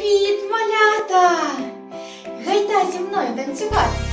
Привіт, малята! Гайда зі мною танцювати.